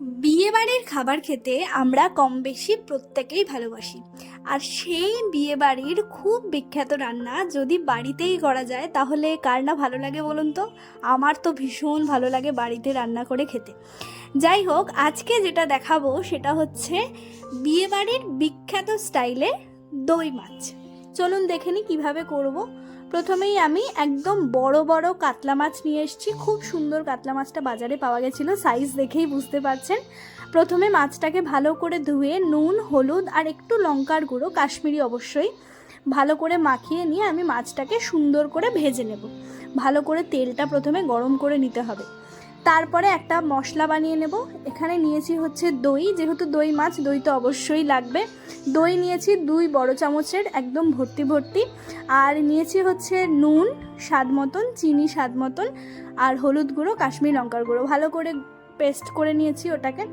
বিয়েবাড়ির খাবার খেতে আমরা কম বেশি প্রত্যেকেই ভালোবাসি। আর সেই বিয়েবাড়ির খুব বিখ্যাত রান্না যদি বাড়িতেই করা যায়, তাহলে কার না ভালো লাগে বলুন তো? আমার তো ভীষণ ভালো লাগে বাড়িতে রান্না করে খেতে। যাই হোক, আজকে যেটা দেখাবো সেটা হচ্ছে বিয়েবাড়ির বিখ্যাত স্টাইলে দই মাছ। চলুন দেখে নিই কীভাবে করব। প্রথমেই আমি একদম বড় বড় কাতলা মাছ নিয়ে এসেছি। খুব সুন্দর কাতলা মাছটা বাজারে পাওয়া গেছিল। সাইজ দেখেই বুঝতে পারছেন। প্রথমে মাছটাকে ভালো করে ধুয়ে নুন, হলুদ আর একটু লঙ্কার গুঁড়ো, কাশ্মীরি অবশ্যই, ভালো করে মাখিয়ে নিয়ে আমি মাছটাকে সুন্দর করে ভেজে নেব। ভালো করে তেলটা প্রথমে গরম করে নিতে হবে। তারপরে একটা মশলা বানিয়ে নেব। এখানে নিয়েছি হচ্ছে দই। যেহেতু দই মাছ, দই তো অবশ্যই লাগবে। দই নিয়েছি দুই বড় চামচের, একদম ভর্তি ভর্তি। আর নিয়েছি হচ্ছে নুন স্বাদ মতন, চিনি স্বাদ মতন, আর হলুদ গুঁড়ো, কাশ্মীর লঙ্কার গুঁড়ো। ভালো করে পেস্ট করে নিয়েছি ওটাকে।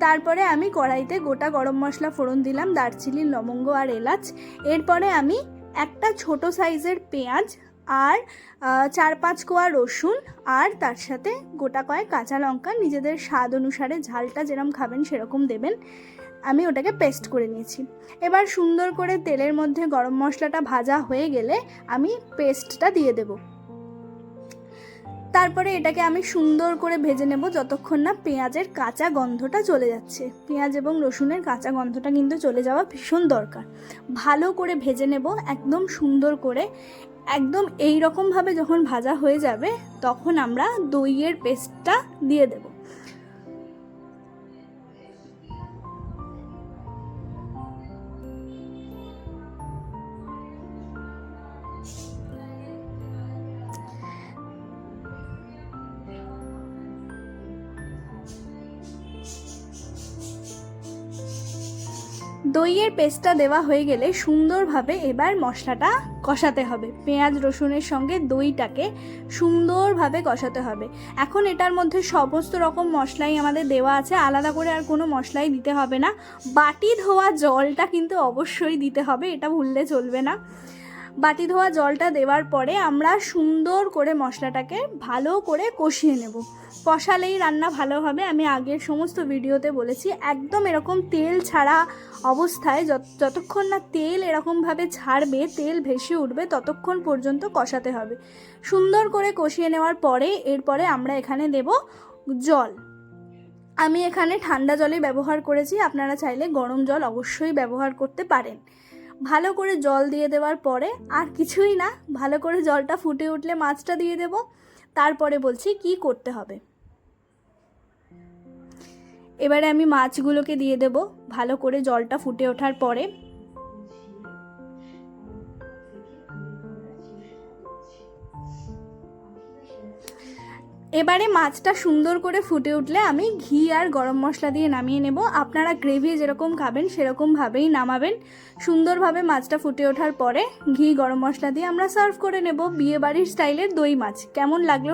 তারপরে আমি কড়াইতে গোটা গরম মশলা ফোড়ন দিলাম, দারচিনি, লবঙ্গ আর এলাচ। এরপরে আমি একটা ছোট সাইজের পেঁয়াজ আর চার পাঁচ কোয়া রসুন আর তার সাথে গোটা কয়েক কাঁচা লঙ্কা। নিজেদের স্বাদ অনুসারে ঝালটা যেরকম খাবেন সেরকম দেবেন। আমি ওটাকে পেস্ট করে নিয়েছি। এবার সুন্দর করে তেলের মধ্যে গরম মশলাটা ভাজা হয়ে গেলে আমি পেস্টটা দিয়ে দেব। তারপরে এটাকে আমি সুন্দর করে ভেজে নেব যতক্ষণ না পেঁয়াজের কাঁচা গন্ধটা চলে যাচ্ছে। পেঁয়াজ এবং রসুনের কাঁচা গন্ধটা কিন্তু চলে যাওয়া ভীষণ দরকার। ভালো করে ভেজে নেব একদম সুন্দর করে। একদম এই রকমভাবে যখন ভাজা হয়ে যাবে, তখন আমরা দইয়ের পেস্টটা দিয়ে দেব। দইয়ের পেস্টটা দেওয়া হয়ে গেলে সুন্দরভাবে এবার মশলাটা কষাতে হবে। পেঁয়াজ, রসুনের সঙ্গে দইটাকে সুন্দরভাবে কষাতে হবে। এখন এটার মধ্যে সমস্ত রকম মশলাই আমাদের দেওয়া আছে, আলাদা করে আর কোনো মশলাই দিতে হবে না। বাটি ধোয়া জলটা কিন্তু অবশ্যই দিতে হবে, এটা ভুললে চলবে না। বাটি ধোয়া জলটা দেওয়ার পরে আমরা সুন্দর করে মশলাটাকে ভালো করে কষিয়ে নেব। কষালেই রান্না ভালো হবে। আমি আগের সমস্ত ভিডিওতে বলেছি, একদম এরকম তেল ছাড়া অবস্থায় যত, যতক্ষণ না তেল এরকমভাবে ছাড়বে, তেল ভেসে উঠবে, ততক্ষণ পর্যন্ত কষাতে হবে। সুন্দর করে কষিয়ে নেওয়ার পরে এরপরে আমরা এখানে দেব জল। আমি এখানে ঠান্ডা জলে ব্যবহার করেছি। আপনারা চাইলে গরম জল অবশ্যই ব্যবহার করতে পারেন। ভালো করে জল দিয়ে দেওয়ার পরে আর কিছুই না, ভালো করে জলটা ফুটে উঠলে মাছটা দিয়ে দেব। তারপরে বলছি কি করতে হবে। এবারে আমি মাছগুলোকে দিয়ে দেব, ভালো করে জলটা ফুটে ওঠার পরে। এবারে মাছটা সুন্দর করে ফুটে উঠলে আমি ঘি আর গরম মশলা দিয়ে নামিয়ে নেব। আপনারা গ্রেভি যেরকম খাবেন, সেরকমভাবেই নামাবেন। সুন্দরভাবে মাছটা ফুটে ওঠার পরে ঘি, গরম মশলা দিয়ে আমরা সার্ভ করে নেব বিয়ে বাড়ির স্টাইলের দই মাছ। কেমন লাগল?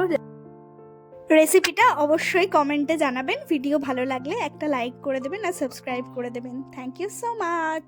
রেসিপিটা অবশ্যই কমেন্টে জানাবেন। ভিডিও ভালো লাগলে একটা লাইক করে দেবেন আর সাবস্ক্রাইব করে দেবেন। Thank you so much